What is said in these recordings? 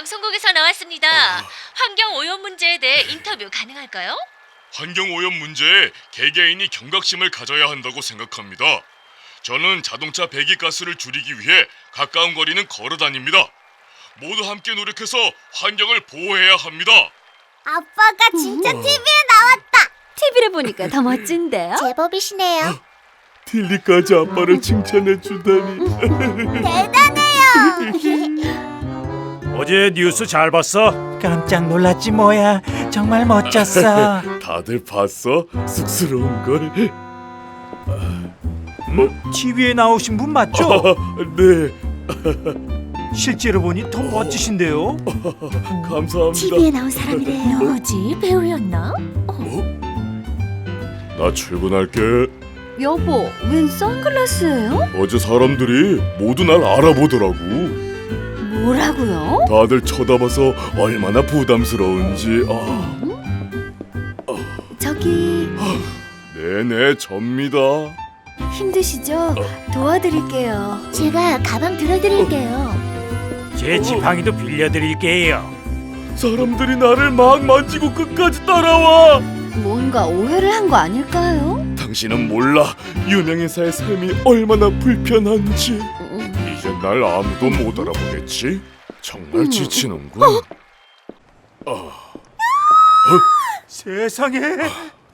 방송국에서 나왔습니다. 환경 오염 문제에 대해 인터뷰 가능할까요? 환경 오염 문제에 개개인이 경각심을 가져야 한다고 생각합니다. 저는 자동차 배기가스를 줄이기 위해 가까운 거리는 걸어 다닙니다. 모두 함께 노력해서 환경을 보호해야 합니다. 아빠가 진짜 TV에 나왔다. TV를 보니까 더 멋진데요? 제법이시네요. 틸리까지 아빠를 칭찬해 주다니. 대단해요. 어제 뉴스 잘 봤어? 깜짝 놀랐지 뭐야. 정말 멋졌어. 다들 봤어? 쑥스러운 걸. TV에 나오신 분 맞죠? 네, 실제로 보니 더 멋지신데요. 감사합니다. TV에 나온 사람이래요. 누구지? 배우였나? 나 출근할게. 여보, 웬 선글라스예요? 어제 사람들이 모두 날 알아보더라고. 뭐라고요? 다들 쳐다봐서 얼마나 부담스러운지. 아, 저기 네네, 접니다. 힘드시죠? 도와드릴게요. 제가 가방 들어드릴게요. 제 지팡이도 빌려드릴게요. 사람들이 나를 막 만지고 끝까지 따라와. 뭔가 오해를 한 거 아닐까요? 당신은 몰라 유명인사의 삶이 얼마나 불편한지. 음, 이제 날 아무도 못 알아보겠지? 정말 지치는군. 세상에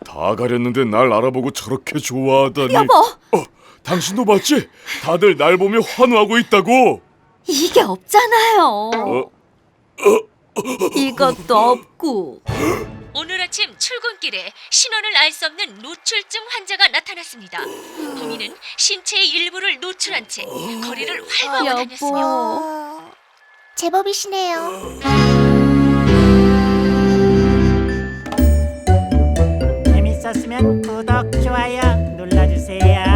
다 가렸는데 날 알아보고 저렇게 좋아하다니. 여보, 어, 당신도 봤지? 다들 날 보며 환호하고 있다고. 이게 없잖아요. 어, 이것도 없고. 아침 출근길에 신원을 알 수 없는 노출증 환자가 나타났습니다. 범인은 신체의 일부를 노출한 채 거리를 활보하고 다녔으며 제법이시네요. 재밌었으면 구독, 좋아요 눌러주세요.